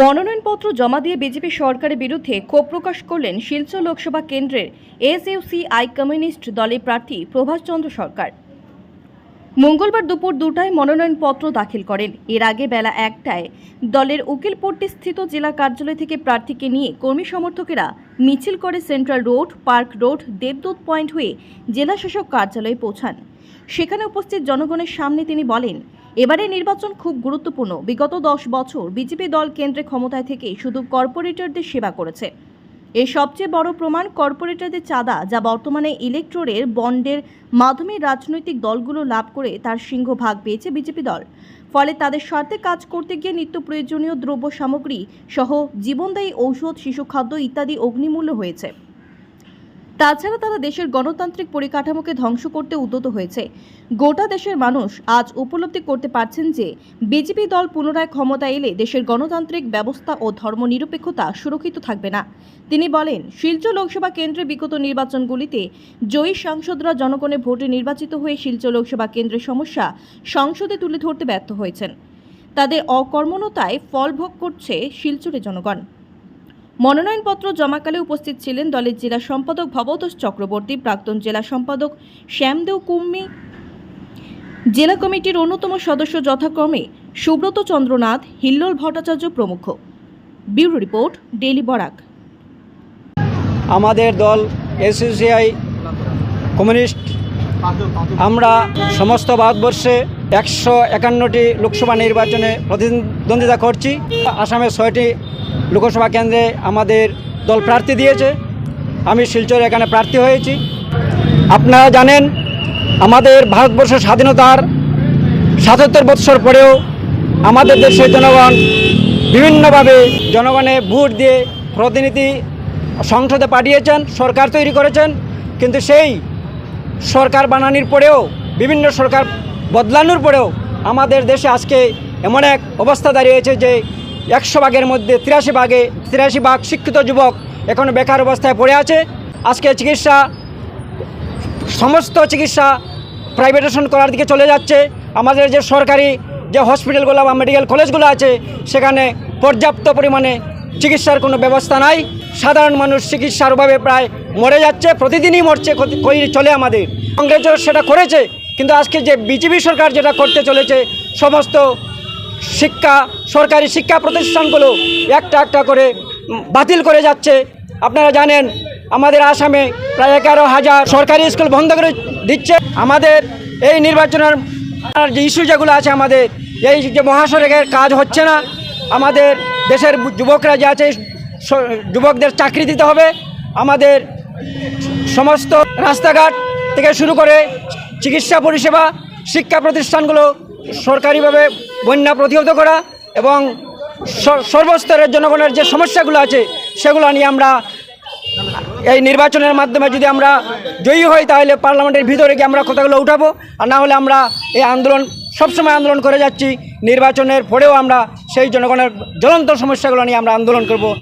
মনোনয়নপত্র জমা দিয়ে বিজেপি সরকারের বিরুদ্ধে ক্ষোভ প্রকাশ করলেন শিলচর লোকসভা কেন্দ্রের এসইউসি আই কমিউনিস্ট দলের প্রার্থী প্রভাষ চন্দ্র সরকার। মঙ্গলবার দুপুর দুটায় মনোনয়নপত্র দাখিল করেন। এর আগে বেলা একটায় দলের উকিলপট্টি স্থিত জেলা কার্যালয় থেকে প্রার্থীকে নিয়ে কর্মী সমর্থকেরা মিছিল করে central road, park road, Debdoot point হয়ে জেলা শাসক কার্যালয়ে পৌঁছান। সেখানে উপস্থিত জনগণের সামনে তিনি বলেন এবারে নির্বাচন খুব গুরুত্বপূর্ণ। বিগত দশ বছর বিজেপি দল কেন্দ্রে ক্ষমতায় থেকে শুধু কর্পোরেটরদের সেবা করেছে। এর সবচেয়ে বড় প্রমাণ কর্পোরেটরদের চাঁদা, যা বর্তমানে ইলেকট্রোরের বন্ডের মাধ্যমে রাজনৈতিক দলগুলো লাভ করে তার সিংহভাগ পেয়েছে বিজেপি দল। ফলে তাদের স্বার্থে কাজ করতে গিয়ে নিত্য প্রয়োজনীয় দ্রব্য সামগ্রী সহ জীবনদায়ী ঔষধ, শিশু খাদ্য ইত্যাদি অগ্নিমূল্য হয়েছে। তাছাড়া তারা দেশের গণতান্ত্রিক পরিকাঠামোকে ধ্বংস করতে উদ্যত হয়েছে। গোটা দেশের মানুষ আজ উপলব্ধি করতে পারছেন যে, বিজেপি দল পুনরায় ক্ষমতা এলে দেশের গণতান্ত্রিক ব্যবস্থা ও ধর্মনিরপেক্ষতা সুরক্ষিত থাকবে না। তিনি বলেন, শিলচর লোকসভা কেন্দ্রে বিগত নির্বাচনগুলিতে জয়ী সাংসদরা জনগণের ভোটে নির্বাচিত হয়ে শিলচর লোকসভা কেন্দ্রের সমস্যা সংসদে তুলে ধরতে ব্যর্থ হয়েছেন। তাদের অকর্মণতায় ফল ভোগ করছে শিলচরের জনগণ। মনোনয়নপত্র জমাকালে উপস্থিত ছিলেন দলের জেলা সম্পাদক ভবতোষ চক্রবর্তী, প্রাক্তন জেলা সম্পাদক শ্যামদেও কুম্মি, জেলা কমিটির অন্যতম সদস্য যথাক্রমে সুব্রত চন্দ্রনাথ, হিল্লোল ভট্টাচার্য প্রমুখ। Bureau report, daily Barak. আমাদের দল এসইউসিআই কমিউনিস্ট। আমরা সমস্ত ভারতবর্ষে একশো একান্নটি লোকসভা নির্বাচনে প্রতিদ্বন্দ্বিতা করছি। আসামে ছয়টি লোকসভা কেন্দ্রে আমাদের দল প্রার্থী দিয়েছে। আমি শিলচর এখানে প্রার্থী হয়েছি। আপনারা জানেন, আমাদের ভারতবর্ষ স্বাধীনতার সাতাত্তর বৎসর পরেও আমাদের দেশের জনগণ বিভিন্নভাবে জনগণে ভোট দিয়ে প্রতিনিধি সংসদে পাঠিয়েছেন, সরকার তৈরি করেছেন। কিন্তু সেই সরকার বানানির পরেও, বিভিন্ন সরকার বদলানোর পরেও আমাদের দেশে আজকে এমন এক অবস্থা দাঁড়িয়েছে যে একশো ভাগের মধ্যে তিরাশি ভাগে, তিরাশি ভাগ শিক্ষিত যুবক এখন বেকার অবস্থায় পড়ে আছে। আজকে চিকিৎসা, সমস্ত চিকিৎসা প্রাইভেটেশন করার দিকে চলে যাচ্ছে। আমাদের যে সরকারি যে হসপিটালগুলো বা মেডিকেল কলেজগুলো আছে, সেখানে পর্যাপ্ত পরিমাণে চিকিৎসার কোনো ব্যবস্থা নাই। সাধারণ মানুষ চিকিৎসার অভাবে প্রায় মরে যাচ্ছে, প্রতিদিনই মরছে চলে আমাদের। কংগ্রেসও সেটা করেছে, কিন্তু আজকে যে বিজেপি সরকার যেটা করতে চলেছে, সমস্ত শিক্ষা, সরকারি শিক্ষা প্রতিষ্ঠানগুলো একটা একটা করে বাতিল করে যাচ্ছে। আপনারা জানেন, আমাদের আসামে প্রায় এগারো হাজার সরকারি স্কুল বন্ধ করে দিচ্ছে। আমাদের এই নির্বাচনের যে ইস্যু যেগুলো আছে আমাদের, এই যে মহাসড়কের কাজ হচ্ছে না। আমাদের দেশের যুবকরা যে আছে যুবকদের চাকরি দিতে হবে। আমাদের সমস্ত রাস্তাঘাট থেকে শুরু করে চিকিৎসা পরিষেবা, শিক্ষা প্রতিষ্ঠানগুলো সরকারিভাবে বন্যা প্রতিহত করা এবং সর্বস্তরের জনগণের যে সমস্যাগুলো আছে, সেগুলো নিয়ে আমরা এই নির্বাচনের মাধ্যমে যদি আমরা জয়ী হই, তাহলে পার্লামেন্টের ভিতরে গিয়ে আমরা কথাগুলো উঠাবো। আর না হলে আমরা এই আন্দোলন, সবসময় আন্দোলন করে যাচ্ছি। নির্বাচনের পরেও আমরা সেই জনগণের জ্বলন্ত সমস্যাগুলো নিয়ে আমরা আন্দোলন করব।